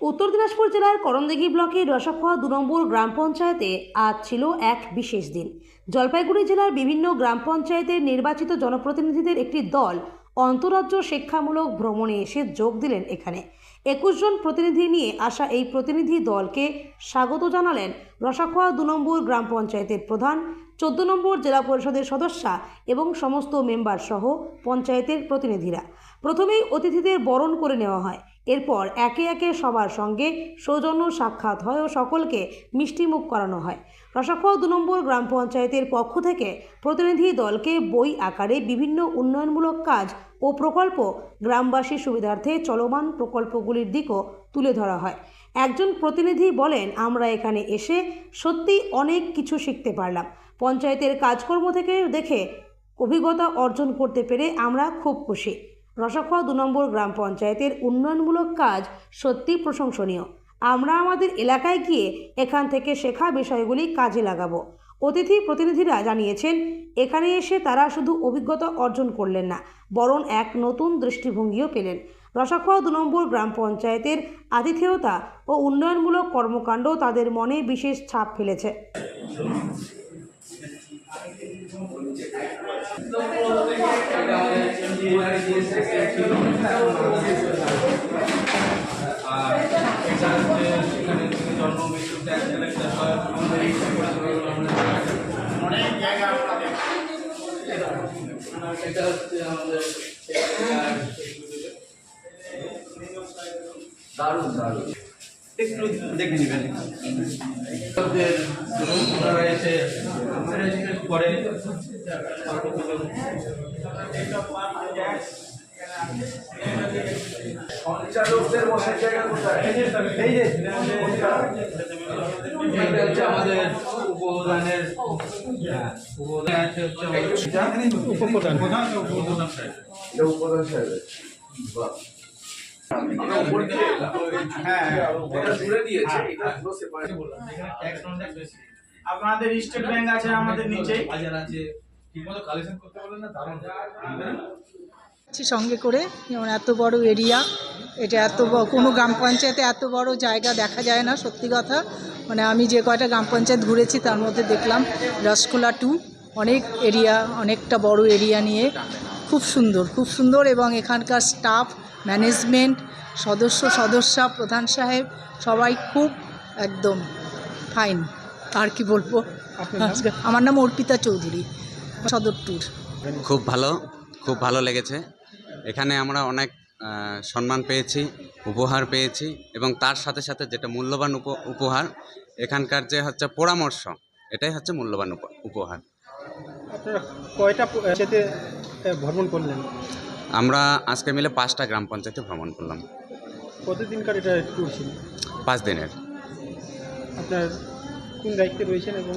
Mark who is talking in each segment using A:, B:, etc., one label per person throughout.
A: উত্তর দিনাজপুর জেলার করণদিঘি ব্লকের রসাখোয়া দু নম্বর গ্রাম পঞ্চায়েতে আজ ছিল এক বিশেষ দিন। জলপাইগুড়ি জেলার বিভিন্ন গ্রাম পঞ্চায়েতের নির্বাচিত জনপ্রতিনিধিদের একটি দল অন্তরাজ্য শিক্ষামূলক ভ্রমণে এসে যোগ দিলেন এখানে। একুশ জন প্রতিনিধি নিয়ে আসা এই প্রতিনিধি দলকে স্বাগত জানালেন রসাখোয়া দু নম্বর গ্রাম পঞ্চায়েতের প্রধান, চোদ্দ নম্বর জেলা পরিষদের সদস্যা এবং সমস্ত মেম্বার সহ পঞ্চায়েতের প্রতিনিধিরা। প্রথমেই অতিথিদের বরণ করে নেওয়া হয়। এরপর একে একে সবার সঙ্গে সৌজন্য সাক্ষাৎ হয় ও সকলকে মিষ্টিমুখ করানো হয়। রসাখোয়া দু নম্বর গ্রাম পঞ্চায়েতের পক্ষ থেকে প্রতিনিধি দলকে বই আকারে বিভিন্ন উন্নয়নমূলক কাজ ও প্রকল্প গ্রামবাসীর সুবিধার্থে চলমান প্রকল্পগুলির দিকও তুলে ধরা হয়। একজন প্রতিনিধি বলেন, আমরা এখানে এসে সত্যি অনেক কিছু শিখতে পারলাম। পঞ্চায়েতের কাজকর্ম থেকে দেখে অভিজ্ঞতা অর্জন করতে পেরে আমরা খুব খুশি। রসাখোয়া দু নম্বর গ্রাম পঞ্চায়েতের উন্নয়নমূলক কাজ সত্যি প্রশংসনীয়। আমরা আমাদের এলাকায় গিয়ে এখান থেকে শেখা বিষয়গুলি কাজে লাগাবো। অতিথি প্রতিনিধিরা জানিয়েছেন, এখানে এসে তারা শুধু অভিজ্ঞতা অর্জন করলেন না, বরং এক নতুন দৃষ্টিভঙ্গিও পেলেন। রসাখোয়া দু নম্বর গ্রাম পঞ্চায়েতের আতিথেয়তা ও উন্নয়নমূলক কর্মকাণ্ড তাদের মনে বিশেষ ছাপ ফেলেছে।
B: আর সেখানে জন্ম মৃত্যু অনেক জায়গা আপনাদের এটা হচ্ছে আমাদের দারুণ দারুণ। একটু দেখে নেবেন। ওনারা এসে করে
C: সঞ্চালকদের বসার জায়গা কোথায়? এই যে
B: এটা হচ্ছে আমাদের উপপ্রধানের উপপ্রধান আছে হচ্ছে উপপ্রধান। উপপ্রধান সাহেব।
C: উপপ্রধান সাহেবের। বাহ।
D: আপনাদের স্টেট ব্যাংক আছে, আমাদের
E: সঙ্গে করে, যেমন এত বড় এরিয়া, এটা এত কোনো গ্রাম পঞ্চায়েতে এত বড় জায়গা দেখা যায় না, সত্যি কথা। মানে আমি যে কয়টা গ্রাম পঞ্চায়েত ঘুরেছি, তার মধ্যে দেখলাম রসগোলা টু, অনেক এরিয়া, অনেকটা বড় এরিয়া নিয়ে। খুব সুন্দর খুব সুন্দর এবং এখানকার স্টাফ ম্যানেজমেন্ট সদস্য সদস্যা প্রধান সাহেব সবাই খুব একদম ফাইন আর কি বলব? আমার নাম অর্পিতা চৌধুরী সদর ট্যুর
F: খুব ভালো খুব ভালো লেগেছে। এখানে আমরা অনেক সম্মান পেয়েছি উপহার পেয়েছি এবং তার সাথে সাথে যেটা মূল্যবান উপ- উপহার এখানকার যে হচ্ছে পরামর্শ এটাই হচ্ছে মূল্যবান উপ- উপহার।
D: আপনারা কয়টা ভ্রমণ করলেন
F: আমরা আজকে মিলে পাঁচটা গ্রাম পঞ্চায়েতে ভ্রমণ করলাম
D: কতদিনকার এটা ট্যুর ছিল
F: পাঁচ দিনের
D: আপনার কোন দায়িত্বে রয়েছেন এবং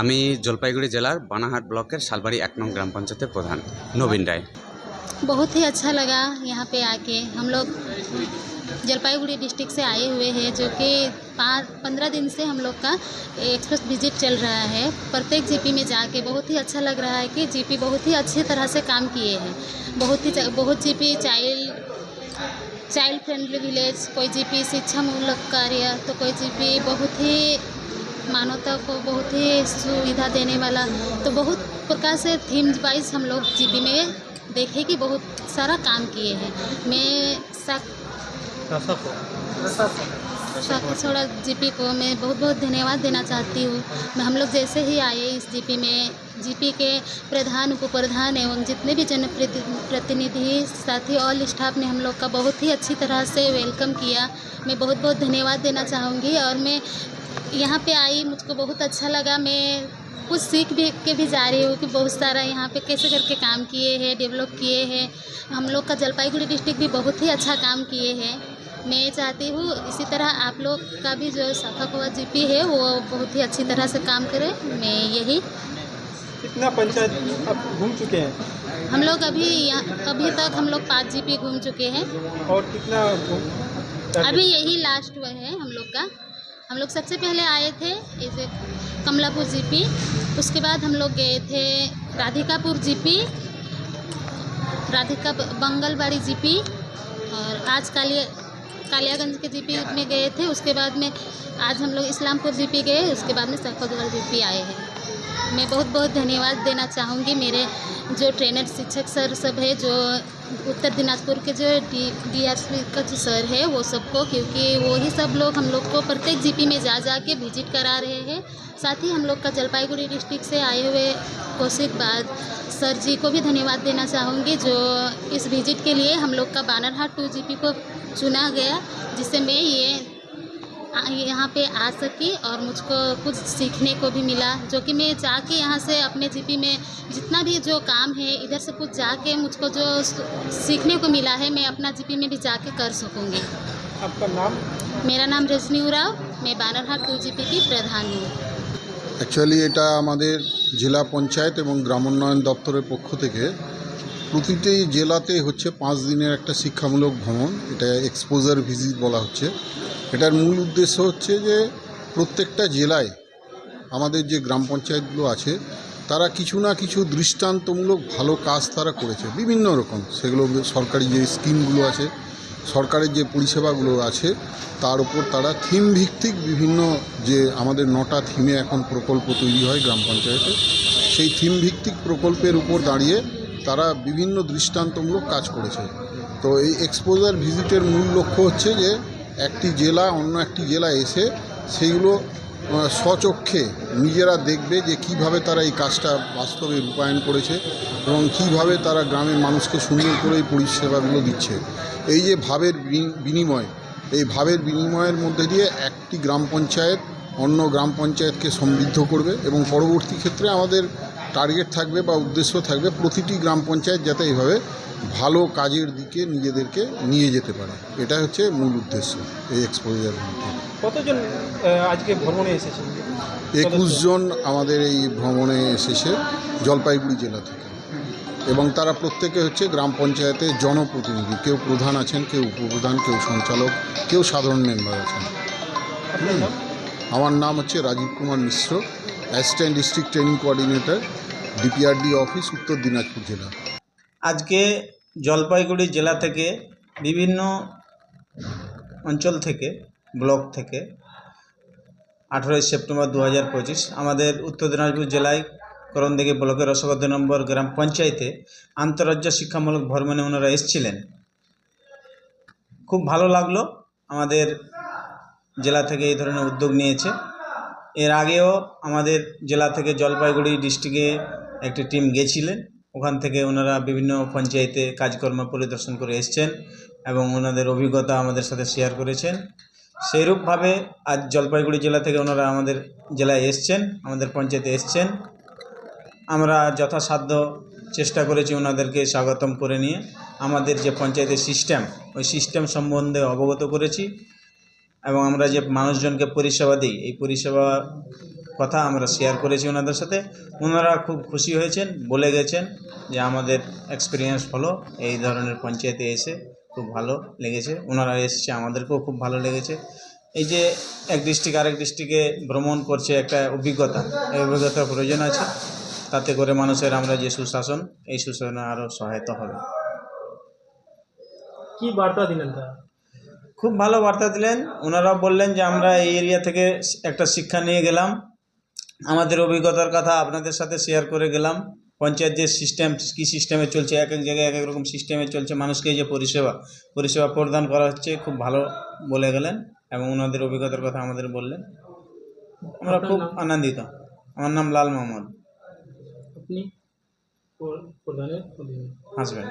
F: আমি জলপাইগুড়ি জেলার বানাহাট ব্লকের শালবাড়ি এক নং গ্রাম পঞ্চায়েতের প্রধান নবীন রায়
G: बहुत ही अच्छा लगा यहाँ पे आके हम लोग जलपाईगुड़ी डिस्ट्रिक्ट से आए हुए हैं, जो कि पाँच, पंद्रह दिन से हम लोग का एक्सप्रेस विज़िट चल रहा है। प्रत्येक जीपी में जाके बहुत ही अच्छा लग रहा है कि जीपी बहुत ही अच्छी तरह से काम किए हैं। बहुत ही बहुत GP child child friendly village कोई जीपी शिक्षा मूलक कार्य तो कोई जीपी बहुत ही मानवता को बहुत ही सुविधा देने वाला। तो बहुत प्रकार से थीम वाइज हम लोग जीपी में देखे कि बहुत सारा काम किए हैं। मैं साकी छोड़ा जीपी को मैं बहुत बहुत धन्यवाद देना चाहती हूँ। मैं हम लोग जैसे ही आए इस जीपी में जीपी के प्रधान उप प्रधान एवं जितने भी जनप्रति प्रतिनिधि साथी ऑल स्टाफ ने हम लोग का बहुत ही अच्छी तरह से वेलकम किया। मैं बहुत बहुत धन्यवाद देना चाहूँगी और मैं यहाँ पे आई, मुझको बहुत अच्छा लगा। मैं कुछ सीख भी, के भी जा रही हूँ कि बहुत सारा यहाँ पे कैसे करके काम किए हैं डेवलप किए हैं। हम लोग का जलपाईगुड़ी डिस्ट्रिक्ट भी बहुत ही अच्छा काम किए हैं। मैं चाहती हूँ इसी तरह आप लोग का भी जो शाखा कुआ जीपी है वो बहुत ही अच्छी तरह से काम करे। मैं यही
D: कितना पंचायत आप घूम चुके हैं?
G: हम लोग अभी यहाँ अभी तक हम लोग पाँच जीपी घूम चुके हैं।
D: और कितना
G: अभी यही लास्ट हुआ है हम लोग का। हम लोग सबसे पहले आए थे इसे कमलापुर जीपी उसके बाद हम लोग गए थे राधिकापुर जीपी राधिका बंगलबाड़ी जीपी और आज काली कालियागंज के जीपी में गए थे, उसके बाद में आज हम लोग इस्लामपुर जीपी गए, उसके बाद में सैफगढ़ जीपी आए हैं। मैं बहुत बहुत धन्यवाद देना चाहूँगी। मेरे जो ट्रेनर शिक्षक सर सब है, जो उत्तर दिनाजपुर के जो डी डी आर का जो सर है, वो सबको, क्योंकि वो ही सब लोग हम लोग को प्रत्येक जीपी में जा जा के विज़िट करा रहे हैं। साथ ही हम लोग का जलपाईगुड़ी डिस्ट्रिक्ट से आए हुए कौशिक बाद सर जी को भी धन्यवाद देना चाहूँगी जो इस विजिट के लिए हम लोग का बानरहाट टू जीपी को चुना गया जिससे मैं ये आ- यहाँ पे आ सकी और मुझको कुछ सीखने को भी मिला जो कि मैं जाके यहाँ से अपने जीपी में जितना भी जो काम है इधर से कुछ जाके मुझको जो स- सीखने को मिला है मैं अपना जीपी में भी जाके कर सकूँगी
D: आपका नाम
G: मेरा नाम रजनी उराव मैं बानरहाट टू जीपी की प्रधान हूँ
H: অ্যাকচুয়ালি এটা আমাদের জেলা পঞ্চায়েত এবং গ্রামোন্নয়ন দপ্তরের পক্ষ থেকে প্রতিটি জেলাতে হচ্ছে পাঁচ দিনের একটা শিক্ষামূলক ভ্রমণ এটা এক্সপোজার ভিজিট বলা হচ্ছে। এটার মূল উদ্দেশ্য হচ্ছে যে প্রত্যেকটা জেলায় আমাদের যে গ্রাম পঞ্চায়েতগুলো আছে, তারা কিছু না কিছু দৃষ্টান্তমূলক ভালো কাজ তারা করেছে, বিভিন্ন রকম। সেগুলো সরকারি যে স্কিমগুলো আছে সরকারের যে পরিষেবাগুলো আছে, তার উপর তারা থিম ভিত্তিক বিভিন্ন যে আমাদের নটা থিমে এখন প্রকল্প তৈরি হয় গ্রাম পঞ্চায়েতে, সেই থিম ভিত্তিক প্রকল্পের উপর দাঁড়িয়ে তারা বিভিন্ন দৃষ্টান্তমূলক কাজ করেছে। তো এই এক্সপোজার ভিজিটের মূল লক্ষ্য হচ্ছে যে, একটি জেলা অন্য একটি জেলা এসে সেইগুলো স্বচক্ষে নিজেরা দেখবে যে কীভাবে তারা এই কাজটা বাস্তবে রূপায়ণ করেছে এবং কীভাবে তারা গ্রামের মানুষকে সুন্দর করে এই পরিষেবাগুলো দিচ্ছে। এই যে ভাবের বিনিময়, এই ভাবের বিনিময়ের মধ্যে দিয়ে একটি গ্রাম পঞ্চায়েত অন্য গ্রাম পঞ্চায়েতকে সমৃদ্ধ করবে এবং পরবর্তী ক্ষেত্রে আমাদের টার্গেট থাকবে বা উদ্দেশ্য থাকবে প্রতিটি গ্রাম পঞ্চায়েত যাতে এইভাবে ভালো কাজের দিকে নিজেদেরকে নিয়ে যেতে পারে। এটা হচ্ছে মূল উদ্দেশ্য এই এক্সপোজার
D: কতজন আজকে ভ্রমণে এসেছেন?
H: একুশ জন আমাদের এই ভ্রমণে এসেছে জলপাইগুড়ি জেলা থেকে। এবং তারা প্রত্যেকে হচ্ছে গ্রাম পঞ্চায়েতের জনপ্রতিনিধি। কেউ প্রধান আছেন কেউ উপপ্রধান কেউ সঞ্চালক কেউ সাধারণ মেম্বার আছেন। আমার নাম হচ্ছে Rajiv Kumar Mishra assistant district training coordinator DPRD office, Uttar Dinajpur জেলা।
I: আজকে জলপাইগুড়ি জেলা থেকে বিভিন্ন অঞ্চল থেকে, ব্লক থেকে, আঠেরোই সেপ্টেম্বর দু হাজার পঁচিশ, আমাদের উত্তর দিনাজপুর জেলায় করণদিঘি ব্লকের রসগদ্দ নম্বর গ্রাম পঞ্চায়েতে আন্তরাজ্য শিক্ষামূলক ভ্রমণে ওনারা এসেছিলেন। খুব ভালো লাগল, আমাদের জেলা থেকে এই ধরনের উদ্যোগ নিয়েছে। এর আগেও আমাদের জেলা থেকে জলপাইগুড়ি ডিস্ট্রিক্টে একটি টিম গেছিলেন। ওখান থেকে ওনারা বিভিন্ন পঞ্চায়েতে কাজকর্ম পরিদর্শন করে এসছেন এবং ওনাদের অভিজ্ঞতা আমাদের সাথে শেয়ার করেছেন। সেইরূপভাবে আজ জলপাইগুড়ি জেলা থেকে ওনারা আমাদের জেলায় এসছেন, আমাদের পঞ্চায়েতে এসছেন। আমরা যথাসাধ্য চেষ্টা করেছি ওনাদেরকে স্বাগতম করে নিয়ে। আমাদের যে পঞ্চায়েতের সিস্টেম ওই সিস্টেম সম্বন্ধে অবগত করেছি এবং আমরা যে মানুষজনকে পরিষেবা দিই, এই পরিষেবা কথা আমরা শেয়ার করেছি ওনাদের সাথে। ওনারা খুব খুশি হয়েছেন বলে গেছেন যে আমাদের এক্সপিরিয়েন্স হলো এই ধরনের পঞ্চায়েতে এসে খুব ভালো লেগেছে। ওনারা এসেছে আমাদেরকেও খুব ভালো লেগেছে। এই যে এক ডিস্ট্রিক্ট আরেক ডিস্ট্রিক্টে ভ্রমণ করছে একটা অভিজ্ঞতা এই অভিজ্ঞতার প্রয়োজন আছে। তাতে করে মানুষের আমরা যে সুশাসন এই সুশাসনে আরও সহায়তা হবে।
D: কি বার্তা দিলেন
I: খুব ভালো বার্তা দিলেন। ওনারা বললেন যে আমরা এই এরিয়া থেকে একটা শিক্ষা নিয়ে গেলাম। আমাদের অভিজ্ঞতার কথা আপনাদের সাথে শেয়ার করে গেলাম। পঞ্চায়েত যে সিস্টেম কী সিস্টেমে চলছে এক এক জায়গায় এক এক রকম সিস্টেমে চলছে মানুষকে যে পরিষেবা পরিষেবা প্রদান করা হচ্ছে খুব ভালো বলে গেলেন এবং ওনাদের অভিজ্ঞতার কথা আমাদের বললেন। আমরা খুব আনন্দিত। আমার নাম লাল মোহাম্মদ
D: আপনি
I: হাসবেন